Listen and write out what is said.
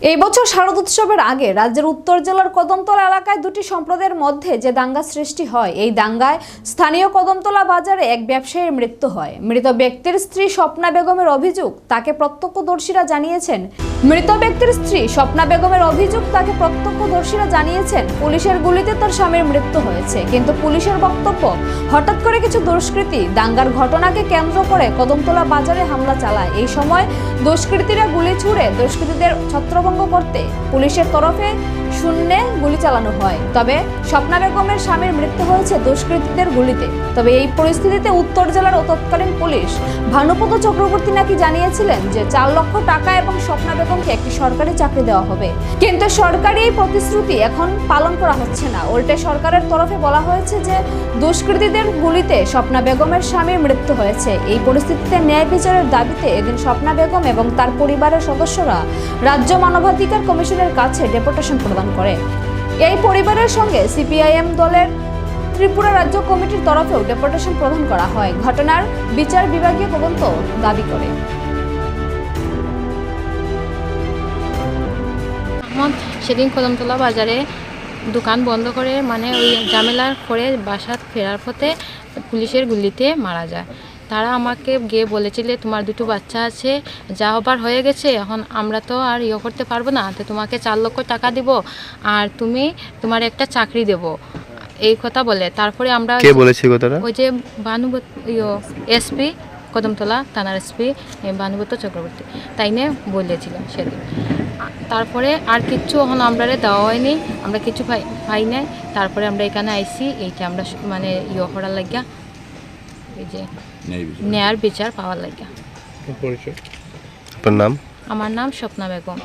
এই বছর শারদ উৎসবের আগে রাজ্যের উত্তর জেলার কদমতলা এলাকায় দুটি সম্প্রদায়ের মধ্যে যে দাঙ্গা সৃষ্টি হয়, এই দাঙ্গায় স্থানীয় কদমতলা বাজারে এক ব্যবসায়ীর মৃত্যু হয়। মৃত ব্যক্তির স্ত্রী স্বপ্না বেগমের অভিযোগ, তাকে প্রত্যক্ষদর্শীরা জানিয়েছেন মৃত ব্যক্তির স্ত্রী স্বপ্না বেগমের অভিযোগ তাকে প্রত্যক্ষদর্শীরা জানিয়েছেন, পুলিশের গুলিতে তার স্বামীর মৃত্যু হয়েছে। কিন্তু পুলিশের বক্তব্য, হঠাৎ করে কিছু দুষ্কৃতী দাঙ্গার ঘটনাকে কেন্দ্র করে কদমতলা বাজারে হামলা চালায়। এই সময় দুষ্কৃতীরা গুলি ছুড়ে দুষ্কৃতীদের ছত্রভঙ্গ করতে পুলিশের তরফে শূন্যে গুলি চালানো হয়। তবে স্বপ্না বেগমের স্বামীর মৃত্যু হয়েছে দুষ্কৃতীদের গুলিতে। তবে এই পরিস্থিতিতে উত্তর জেলার তৎকালীন পুলিশ ভানুপদ চক্রবর্তী নাকি জানিয়েছিলেন যে চার লক্ষ টাকা এবং স্বপ্না বেগমকে একটি সরকারি চাকরি দেওয়া হবে। কিন্তু সরকারি এই প্রতিশ্রুতি এখন পালন করা হচ্ছে না। উল্টে সরকারের তরফে বলা হয়েছে যে দুষ্কৃতীদের গুলিতে স্বপ্না বেগমের স্বামীর মৃত্যু হয়েছে। এই পরিস্থিতিতে ন্যায় বিচারের দাবিতে এদিন স্বপ্না বেগম এবং তার পরিবারের সদস্যরা রাজ্য মানবাধিকার কমিশনের কাছে ডেপুটেশন প্রদান করে। এই পরিবারের সঙ্গে সিপিআইএম দলের ত্রিপুরা রাজ্য কমিটির তরফেও ডেপুটেশন প্রদান করা হয়। ঘটনার বিচার বিভাগীয় তদন্ত দাবি করে। সেদিন কদমতলা বাজারে দোকান বন্ধ করে মানে ওই ঝামেলার করে বাসা ফেরার পথে পুলিশের গুলিতে মারা যায়। তারা আমাকে গিয়ে বলেছিলে তোমার দুটো বাচ্চা আছে যা হবার হয়ে গেছে এখন আমরা তো আর ইয়ে করতে পারব না। তো তোমাকে চার লক্ষ টাকা দিব আর তুমি তোমার একটা চাকরি দেব। এই কথা বলে। তারপরে আমরা কে বলেছে কথাটা? ওই যে ইয়ে এসপি কদমতলা থানার এসপি ভানুবত চক্রবর্তী। তাই নিয়ে বলেছিলাম সেদিন। তারপরে আর কিচ্ছু এখন আমরা দেওয়া হয়নি। আমরা কিছু পাই পাই নাই। তারপরে আমরা এখানে আইসি এইটা আমরা মানে ইয়ে করার লাগিয়া এই যে ন্যায়ের বিচার পাওয়ার লাগে। আপনার নাম? আমার নাম স্বপ্না বেগম।